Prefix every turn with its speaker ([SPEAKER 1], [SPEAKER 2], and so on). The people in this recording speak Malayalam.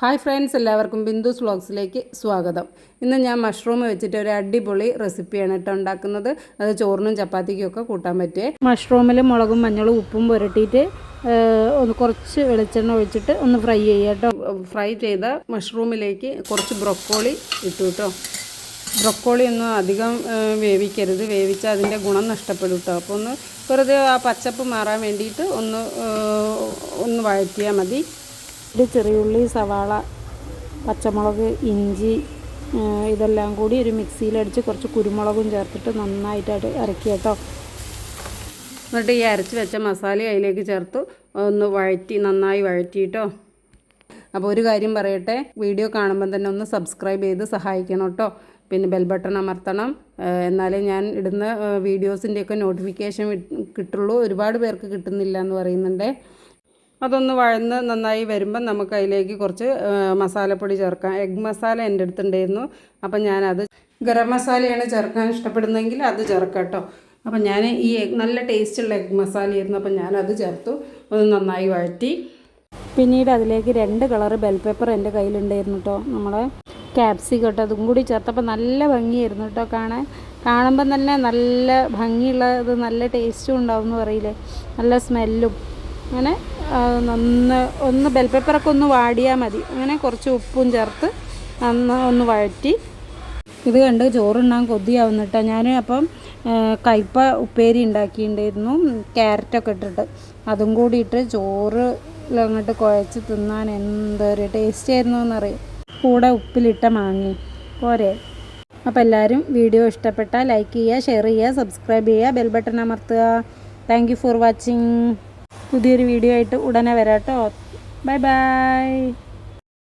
[SPEAKER 1] ഹായ് ഫ്രണ്ട്സ് എല്ലാവർക്കും ബിന്ദുസ് വ്ളോഗ്സിലേക്ക് സ്വാഗതം. ഇന്ന് ഞാൻ മഷ്റൂം വെച്ചിട്ട് ഒരു അടിപൊളി റെസിപ്പിയാണ് കേട്ടോ ഉണ്ടാക്കുന്നത്. അത് ചോറിനും ചപ്പാത്തിക്കും ഒക്കെ കൂട്ടാൻ പറ്റിയേ. മഷ്റൂമിൽ മുളകും മഞ്ഞളും ഉപ്പും പുരട്ടിയിട്ട് ഒന്ന് കുറച്ച് വെളിച്ചെണ്ണ ഒഴിച്ചിട്ട് ഒന്ന് ഫ്രൈ ചെയ്യുക കേട്ടോ. ഫ്രൈ ചെയ്ത മഷ്റൂമിലേക്ക് കുറച്ച് ബ്രൊക്കോളി ഇട്ടു കേട്ടോ. ബ്രൊക്കോളി ഒന്നും അധികം വേവിക്കരുത്. വേവിച്ചാൽ അതിന്റെ ഗുണം നഷ്ടപ്പെടും കേട്ടോ. അപ്പോൾ ഒന്ന് വെറുതെ ആ പച്ചപ്പ് മാറാൻ വേണ്ടിയിട്ട് ഒന്ന് ഒന്ന് വഴറ്റിയാൽ മതി. ഇത് ചെറിയുള്ളി സവാള പച്ചമുളക് ഇഞ്ചി ഇതെല്ലാം കൂടി ഒരു മിക്സിയിലടിച്ച് കുറച്ച് കുരുമുളകും ചേർത്തിട്ട് നന്നായിട്ട് ഇറക്കി കേട്ടോ. എന്നിട്ട് ഈ അരച്ച് വെച്ച മസാല അതിലേക്ക് ചേർത്ത്. ഒന്ന് വഴറ്റി നന്നായി വഴറ്റിയിട്ടോ അപ്പോൾ ഒരു കാര്യം പറയട്ടെ വീഡിയോ കാണുമ്പോൾ തന്നെ ഒന്ന് സബ്സ്ക്രൈബ് ചെയ്ത് സഹായിക്കണം കേട്ടോ. പിന്നെ ബെൽ ബട്ടൺ അമർത്തണം. എന്നാലേ ഞാൻ ഇടുന്ന വീഡിയോസിന്റെയൊക്കെ നോട്ടിഫിക്കേഷൻ കിട്ടുള്ളൂ. ഒരുപാട് പേർക്ക് കിട്ടുന്നില്ല എന്ന് പറയുന്നുണ്ടേ. അതൊന്ന് വഴന്ന് നന്നായി വരുമ്പം നമുക്ക് അതിലേക്ക് കുറച്ച് മസാലപ്പൊടി ചേർക്കാം. എഗ് മസാല എന്റെ അടുത്തുണ്ടായിരുന്നു. അപ്പം ഞാനത് ഗരം മസാലയാണ് ചേർക്കാൻ ഇഷ്ടപ്പെടുന്നതെങ്കിൽ അത് ചേർക്കാം കേട്ടോ. അപ്പം ഞാൻ ഈ നല്ല ടേസ്റ്റുള്ള എഗ് മസാലയായിരുന്നു. അപ്പം ഞാനത് ചേർത്തു. ഒന്ന് നന്നായി വഴറ്റി. പിന്നീട് അതിലേക്ക് രണ്ട് കളറ് ബെൽ പേപ്പർ എന്റെ കയ്യിലുണ്ടായിരുന്നു കേട്ടോ. നമ്മളെ ക്യാപ്സിക്കം കേട്ടോ അതും കൂടി ചേർത്തപ്പോൾ നല്ല ഭംഗിയായിരുന്നു കേട്ടോ കാണാൻ. കാണുമ്പം തന്നെ നല്ല ഭംഗിയുള്ളത് നല്ല ടേസ്റ്റും ഉണ്ടാവും എന്ന് പറയില്ലേ? നല്ല സ്മെല്ലും. അങ്ങനെ നന്ന് ഒന്ന് ബെൽ പേപ്പറൊക്കെ ഒന്ന് വാടിയാൽ മതി. അങ്ങനെ കുറച്ച് ഉപ്പും ചേർത്ത് നന്ന് ഒന്ന് വഴറ്റി. ഇത് കണ്ട് ചോറുണ്ണാൻ കൊതിയാവുന്നു കേട്ടോ ഞാൻ അപ്പം കയ്പ ഉപ്പേരി ഉണ്ടാക്കിയിട്ടുണ്ടായിരുന്നു. ക്യാരറ്റൊക്കെ ഇട്ടിട്ട്. അതും കൂടി ഇട്ട് ചോറ് അങ്ങോട്ട് കുഴച്ച് തിന്നാൻ എന്തൊരു ടേസ്റ്റ് ആയിരുന്നു എന്നറിയാം. കൂടെ ഉപ്പിലിട്ട മാങ്ങി. പോരെ. അപ്പോൾ എല്ലാവരും വീഡിയോ ഇഷ്ടപ്പെട്ടാൽ ലൈക്ക് ചെയ്യുക ഷെയർ ചെയ്യുക സബ്സ്ക്രൈബ് ചെയ്യുക ബെൽ ബട്ടൺ അമർത്തുക. താങ്ക് ഫോർ വാച്ചിങ് പുതിയൊരു വീഡിയോ ആയിട്ട് ഉടനെ വരാം കേട്ടോ ബൈ ബൈ.